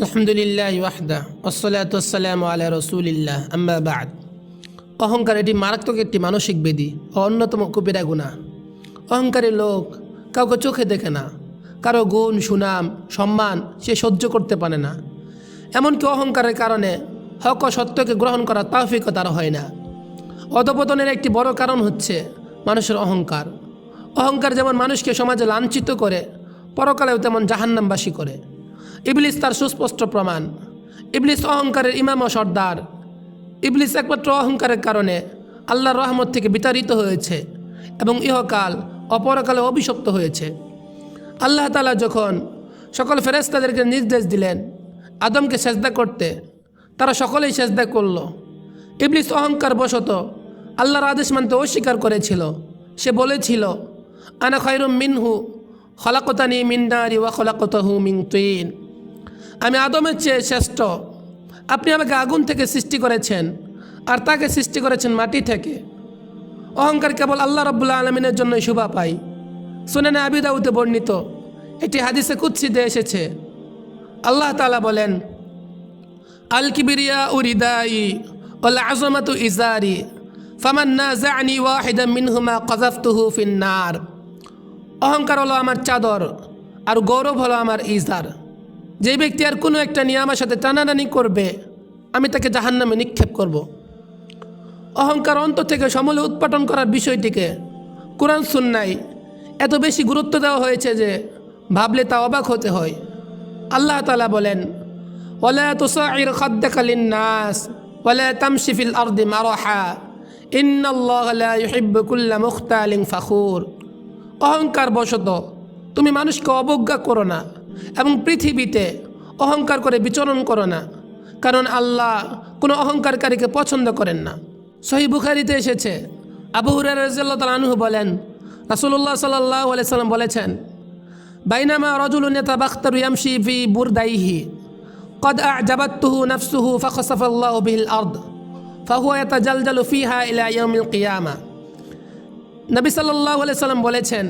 আলহামদুলিল্লাহ ওয়াহদা ওসলাতাম আলা রসুলিল্লাহ, আম্মা বাদ। অহংকার এটি মারাত্মক একটি মানসিক বেদি ও অন্যতম কবিরা গুণা অহংকারী লোক কাউকে চোখে দেখে না, কারও গুণ, সুনাম, সম্মান সে সহ্য করতে পারে না। এমনকি অহংকারের কারণে হক সত্যকে গ্রহণ করার তাওফিকও তার হয় না। অধপতনের একটি বড় কারণ হচ্ছে মানুষের অহংকার। অহংকার যেমন মানুষকে সমাজে লাঞ্ছিত করে, পরকালেও তেমন জাহান্নামবাসী করে। ইবলিস তার সুস্পষ্ট প্রমাণ। ইবলিস অহংকারের ইমাম ও সর্দার। ইবলিস একমাত্র অহংকারের কারণে আল্লাহর রহমত থেকে বিতাড়িত হয়েছে এবং ইহকাল অপরকালে অভিশপ্ত হয়েছে। আল্লাহ তালা যখন সকল ফেরেস্তাদেরকে নির্দেশ দিলেন আদমকে সেজদা করতে, তারা সকলেই সেজদা করল। ইবলিস অহংকার বশত আল্লাহর আদেশ মানতে অস্বীকার করেছিল। সে বলেছিল, আনা খৈরুম মিনহু, খলাকতানি মিন্দারি ওয়া খলাকতাহু মিন তুইন আমি আদমের চেয়ে শ্রেষ্ঠ। আপনি আমাকে আগুন থেকে সৃষ্টি করেছেন, আর তাকে সৃষ্টি করেছেন মাটি থেকে। অহংকার কেবল আল্লাহ রব্বুল্লা আলমিনের জন্যই শোভা পাই শুনে না আবিদাউতে বর্ণিত এটি হাদিসে কুৎসিতে এসেছে। আল্লাহ তালা বলেন, আল কিবিরিয়া উরিদাই ওল আজমাতু ইজারি ফামান্না জানি মিনহুমা কজাফতুহু ফিন্নার অহংকার হলো আমার চাদর, আর গৌরব হলো আমার ইজার। যে ব্যক্তি আর কোনো একটা নিয়ে আমার সাথে টানাটানি করবে, আমি তাকে জাহান্নামে নিক্ষেপ করব। অহংকার অন্তর থেকে সমলে উৎপাদন করার বিষয়টিকে কোরআন সুন্নাই এত বেশি গুরুত্ব দেওয়া হয়েছে যে ভাবলে তা অবাক হতে হয়। আল্লাহ তালা বলেন নাস তামশিফিল অহংকার বশত তুমি মানুষকে অবজ্ঞা করো না। এবং পৃথিবীতে অহংকার করে বিচরণ করো না, কারণ আল্লাহ কোনো অহংকারকারীকে পছন্দ করেন না। সহি বুখারিতে এসেছে, আবু হুরার রাজিয়াল্লাহ তালানহু বলেন রাসুল্লাহ সাল্লাহ আলাইসাল্লাম বলেছেন, বাইনামা রজুল নেতা বাখতার ইয়ামশি ফি বুরদাইহি, কদ আ জাবাত্তুহু নাফসুহু ফাখসাফাল্লাহ বিল আর্দ, ফাহুয়া ইয়াতা জালজালু ফিহা ইলা ইয়ামিল কিয়ামা। নবী সাল্লাহ আলাইসাল্লাম বলেছেন,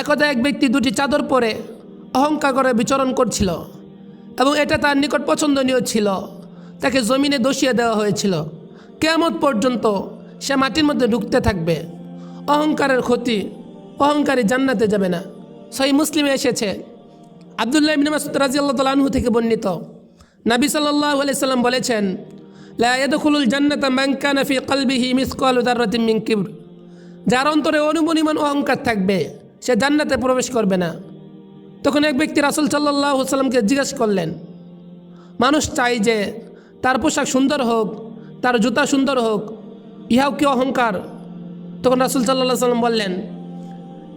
একদা এক ব্যক্তি দুটি চাদর পরে অহংকার করে বিচরণ করছিল এবং এটা তার নিকট পছন্দনীয় ছিল। তাকে জমিনে দোষিয়ে দেওয়া হয়েছিল। কেয়ামত পর্যন্ত সে মাটির মধ্যে ঢুকতে থাকবে। অহংকারের ক্ষতি অহংকারী জান্নাতে যাবে না। সহি মুসলিমে এসেছে। আবদুল্লাহ ইবিন মাসুদ রাজি আল্লাহ তালহু থেকে বর্ণিত। নাবি সাল্লাহ সাল্লাম বলেছেন লায়াদুল জান্নাতা ম্যাঙ্কানা ফি কলবিহি মিসকাল উদারতিম কিবর। যার অন্তরে অনুপরিমাণ অহংকার থাকবে, সে জান্নাতে প্রবেশ করবে না। তখন এক ব্যক্তি রাসুল সাল্লাহ সাল্লামকে জিজ্ঞেস করলেন, মানুষ চাই যে তার পোশাক সুন্দর হোক, তার জুতা সুন্দর হোক, ইহাও কি অহংকার? তখন রাসুল সাল্লাহ সাল্লাম বললেন,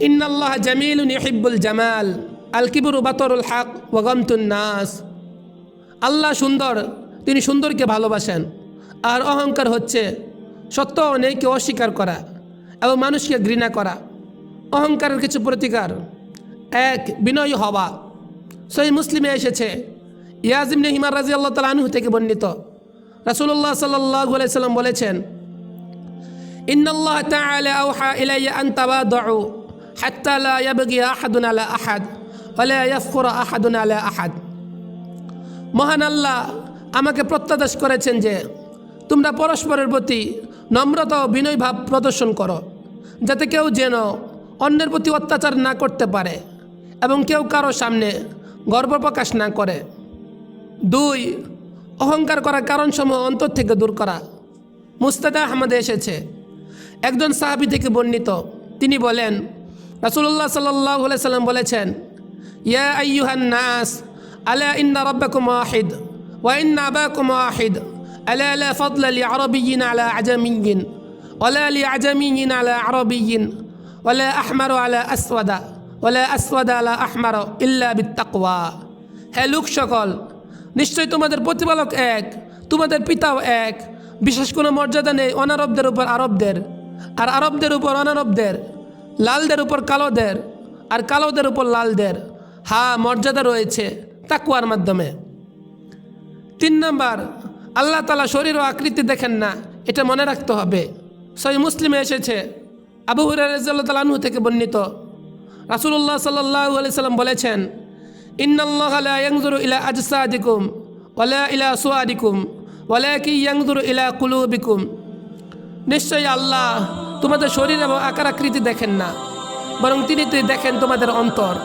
ইন্নাল্লাহ জামিল ইহিব্বুল জামাল আল কিবুরু বাতরুল হাক ওয়াগমতুন নাস। আল্লাহ সুন্দর, তিনি সুন্দরকে ভালোবাসেন, আর অহংকার হচ্ছে সত্য ও নেইকে অস্বীকার করা এবং মানুষকে ঘৃণা করা। অহংকারের কিছু প্রতিকার। এক বিনয়ী হওয়া। সহি মুসলিমে এসেছে। ইয়াজিম হিমার রাজি আল্লাহ তাল আনহু থেকে বর্ণিত। রাসুল্লাহ সাল্লাহ সাল্লাম বলেছেন, ইন্নাল্লাহ আহাদুন আলা আহাদ আলা আহাদ। মহান আল্লাহ আমাকে প্রত্যাদেশ করেছেন যে, তোমরা পরস্পরের প্রতি নম্রতা ও বিনয় ভাব প্রদর্শন করো, যাতে কেউ যেন অন্যের প্রতি অত্যাচার না করতে পারে। এবং কেউ কারও সামনে গর্ব প্রকাশ না করে। দুই, অহংকার করার কারণসমূহ অন্তর থেকে দূর করা। মুস্তাদা আহমদে এসেছে। একজন সাহাবি থেকে বর্ণিত। তিনি বলেন রাসুল্লাহ সাল্লাহ সাল্লাম বলেছেন, ইয়া আইয়ুহান নাস, আলা ইন্না রব্বাকুম ওয়াহিদ, ওয়া ইন্না আবাকুম ওয়াহিদ, আলা লা ফাদলা লি আরবিয়িন আলা আজামিয়িন ওয়ালা লি আজামিয়িন আলা আরবিয়িন ওয়ালা আহমার আলা আসওয়াদা। ওয়ালা আসওয়াদা আলা আহমার ইল্লা বিত্তাকওয়া। হে লোক সকল নিশ্চয়ই তোমাদের প্রতিপালক এক, তোমাদের পিতাও এক, বিশেষ কোনো মর্যাদা নেই অনারবদের উপর আরবদের, আর আরবদের উপর অনারবদের, লালদের উপর কালোদের, আর কালোদের উপর লালদের। হা, মর্যাদা রয়েছে তাকুয়ার মাধ্যমে। তিন নম্বর, আল্লাহ তালা শরীর ও আকৃতি দেখেন না, এটা মনে রাখতে হবে। সই মুসলিমে এসেছে, আবু হুরাহ থেকে বর্ণিত। রাসুল্লাহ সাল্লাহ আলি সাল্লাম বলেছেন, ইন্নাল্লাহ লা ইয়ানজুরু ইলা আজসাদিকুম ওলা ইলা সুয়াদিকুম কি ইয়ানজুরু ইলা কুলুবিকুম। নিশ্চয়ই আল্লাহ তোমাদের শরীর এবং আকার আকৃতি দেখেন না, বরং তিনি দেখেন তোমাদের অন্তর।